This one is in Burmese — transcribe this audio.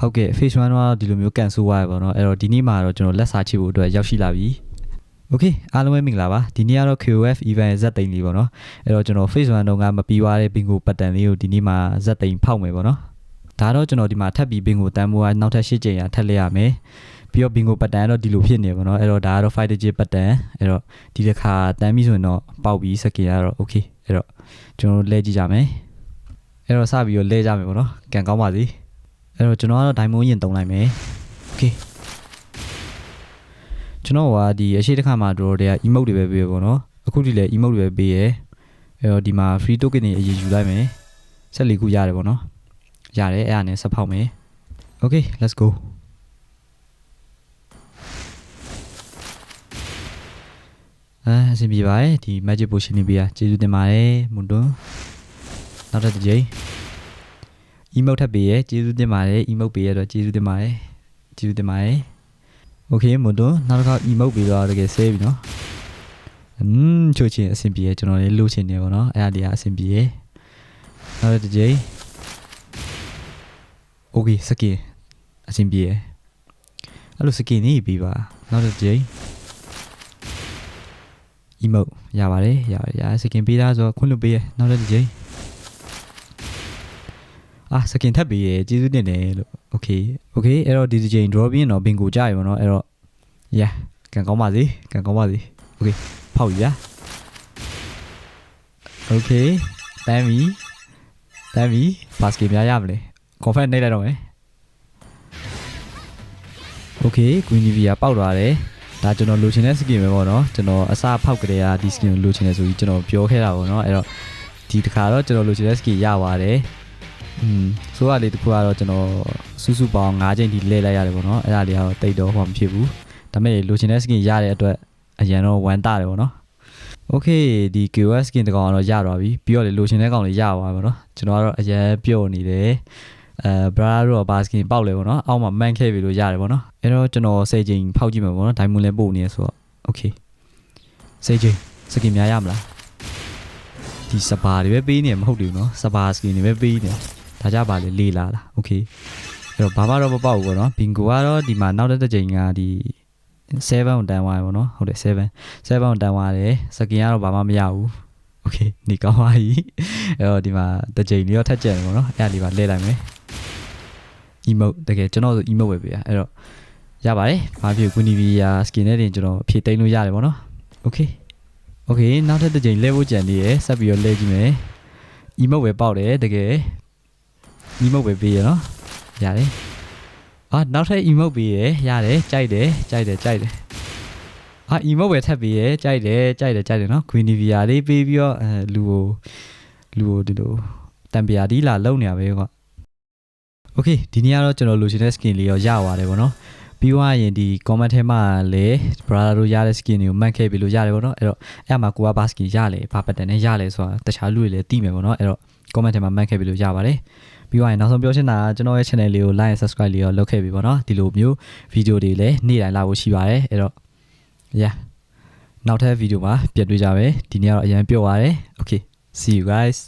ဟုတ်ကဲ့ phase 1တော့ဒီလိုမျိုး cancel သွားရပါတော့အဲ့တော့ဒီနေ့မှာတော့ကျွန်တော်လက်စာချိဖို့အတွက်ရောက်ရှိလာပြီ Okay အားလုံးပဲမင်္ဂလာပါဒီနေ့ကတော့ KOF event ဇက်သိန်းလေးပေါ့နော်အဲ့တော့ကျွန်တော် phase 1တုန်းကမပြီးသွားတဲ့ bingo pattern လေးကိုဒီနေ့မှာဇက်သိန်းဖောက်မယ်ပေါ့နော်ဒါတော့ကျွန်တော်ဒီမှာထပ်ပြီး bingo တန်းမိုးကနောက်ထပ်၈ကြိမ်ရထပ်လိုက်ရမယ်ပြီးတော့ bingo pattern ကတော့ဒီလိုဖြစ်နေပါတော့အဲ့တော့ဒါကတော့5 digit pattern အဲ့တော့ဒီတစ်ခါတန်းပြီဆိုရင်တော့ပေါက်ပြီးစကင်ကတော့ okay အဲ့တော့ကျွန်တော်တို့လဲကြည့်ကြမယ်အဲ့တော့စပြီးတော့လဲကြမယ်ပေါ့နော်ကန်ကောင်းပါစေ အဲ့တော့ကျွန်တော်ကတော့ diamond ရင်တုံးလိုက်မယ် okay ကျွန်တော်ကဒီအရှိတစ်ခါမှာတို့တွေက emote တွေပဲပေးရပေါ့နော်အခုဒီလည်း emote တွေပဲပေးရအဲ့တော့ဒီမှာ free token တွေအရေးယူလိုက်မယ်ဆက်လီခုရတယ်ပေါ့နော်ရတယ်အဲ့ဒါနဲ့ဆက်ဖောက်မယ် okay let's go အဲအဆင်ပြေပါတယ်ဒီ magic potion နေပေးရကျေးဇူးတင်ပါတယ်မွန်တွန်းနောက်တစ်ကြိမ် emote ထပ်ပေးရကျေးဇူးတင်ပါတယ် emote ပေးရတော့ကျေးဇူးတင်ပါတယ်ကျေးဇူးတင်ပါတယ် โอเคမွန်တွန်းနောက်တစ်ခါ emote ပေးတော့တကယ် save ပြီနော်อืมချိုးချင်းအဆင်ပြေရကျွန်တော်လေးလိုချင်နေပါတော့အဲ့ဒါဒီကအဆင်ပြေရနောက်တစ်ကြိမ်โอเคစကင်အဆင်ပြေရအဲ့လိုစကင်နေပြီးပါနောက်တစ်ကြိမ် emote ရပါတယ်ရပါတယ်ရစကင်ပေးသားဆိုတော့ခွင့်လွှတ်ပေးရနောက်တစ်ကြိမ် အာစကင်ထပ်ပေးရကျေးဇူးတင်တယ်လို့ okay okay အဲ့တော့ဒီတစ်ချိန် draw ပြီးရင်တော့ bingo ကြရပါတော့အဲ့တော့ yeah ကန်ကောင်းပါစေကန်ကောင်းပါစေ okay ဖောက်ပြီဗျာ okay တမ်းပြီတမ်းပြီ basket များရမလဲ confirm နှိပ်လိုက်တော့မယ် okay queen tv ကပေါက်သွားတယ်ဒါကျွန်တော်လိုချင်တဲ့ skin ပဲပေါ့နော်ကျွန်တော်အစဖောက်ကလေးကဒီ skin ကိုလိုချင်တယ်ဆိုပြီးကျွန်တော်ပြောခဲ့တာပေါ့နော်အဲ့တော့ဒီတစ်ခါတော့ကျွန်တော်လိုချင်တဲ့ skin ရပါတယ် อืมဆိုရလေးတစ်ခုကတော့ကျွန်တော်စုစုပေါင်း၅ချိန်ထိလဲလိုက်ရတယ်ပေါ့နော်အဲ့ဒါလေးကတော့တိတ်တော့ဟောမဖြစ်ဘူးဒါပေမဲ့လိုချင်တဲ့ skin ရတဲ့အတွက်အရင်တော့ဝမ်းတာတယ်ပေါ့နော်โอเคဒီ QS skin တကောင်ကတော့ရသွားပြီပြီးတော့လေလိုချင်တဲ့ကောင်လေးရသွားပါတော့ကျွန်တော်ကတော့အရင်ပြော့နေတယ်အဲဘရာတော့ဘာစကင်ပေါက်လေပေါ့နော်အောက်မှာမန်ခဲ့ပြီလို့ရတယ်ပေါ့နော်အဲ့တော့ကျွန်တော်စေချိန်ဖောက်ကြည့်မှာပေါ့နော်ဒိုင်မွန်လည်းပို့နေရဆိုတော့โอเคစေချိန်စကင်များရမလားဒီစပါတွေပဲပေးနေမှာမဟုတ်ဘူးနော်စပါစကင်တွေပဲပေးနေ ဒါကြပါလေလေးလာလားโอเคအဲ့တော့ဘာမှတော့မပေါက်ဘူးပေါ့နော်ဘင်ဂိုကတော့ဒီမှာနောက်တစ်ချိန်ကဒီ7ကိုတန်းသွားရပေါ့နော်ဟုတ်တယ်7 7ကိုတန်းသွားတယ်စကင်ကတော့ဘာမှမရဘူးโอเคနေကောင်းပါပြီအဲ့တော့ဒီမှာတစ်ချိန်လေးတော့ထက်ကျန်တယ်ပေါ့နော်အဲ့ဒါလေးပါလဲလိုက်မယ် emote တကယ်ကျွန်တော်ဆို emote ပဲပြရအဲ့တော့ရပါတယ်ဘာဖြစ် Quinivia skin နဲ့တင်ကျွန်တော်ဖြည့်သိမ်းလို့ရတယ်ပေါ့နော် okay okay နောက်ထပ်တစ်ချိန်လဲဖို့ကြံသေးရယ်ဆက်ပြီးတော့လဲကြည့်မယ် emote ပဲပေါက်တယ်တကယ် emote ပဲပေးရနော်ရတယ်အာနောက်ထပ် emote ပေးရရတယ်ကြိုက်တယ်ကြိုက်တယ်ကြိုက်တယ်အာ emote ပဲထပ်ပေးရကြိုက်တယ်ကြိုက်တယ်ကြိုက်တယ်နော် Quinivia လေးပေးပြီးတော့အဲလူကိုလူကိုဒီလိုတံပြာဒီလာလုံနေရပဲကွာ Okay ဒီနေ့ကတော့ကျွန်တော်လိုချင်တဲ့ skin လေးရောရပါတယ်ဗောနော်ပြီးသွားရင်ဒီ comment ထဲမှာလည်း brother တို့ရတဲ့ skin တွေကိုမှတ်ခဲ့ပြီလို့ရတယ်ဗောနော်အဲ့တော့အဲ့မှာကိုကဘာ skin ရလဲဘာ pattern နဲ့ရလဲဆိုတာတခြားလူတွေလည်းသိမယ်ဗောနော်အဲ့တော့ comment ထဲမှာမှတ်ခဲ့ပြီလို့ရပါတယ်ပြီးသွားရင်နောက်ဆုံးပြောချင်တာကကျွန်တော်ရဲ့ channel လေးကို like and subscribe လေးရောလုပ်ခဲ့ပြီဗောနော်ဒီလိုမျိုး video တွေလည်းနေ့တိုင်းလာဖို့ရှိပါတယ်အဲ့တော့ yeah နောက်ထပ် video မှာပြန်တွေ့ကြမယ်ဒီနေ့ကတော့အရင်ပြောပါတယ် okay see you guys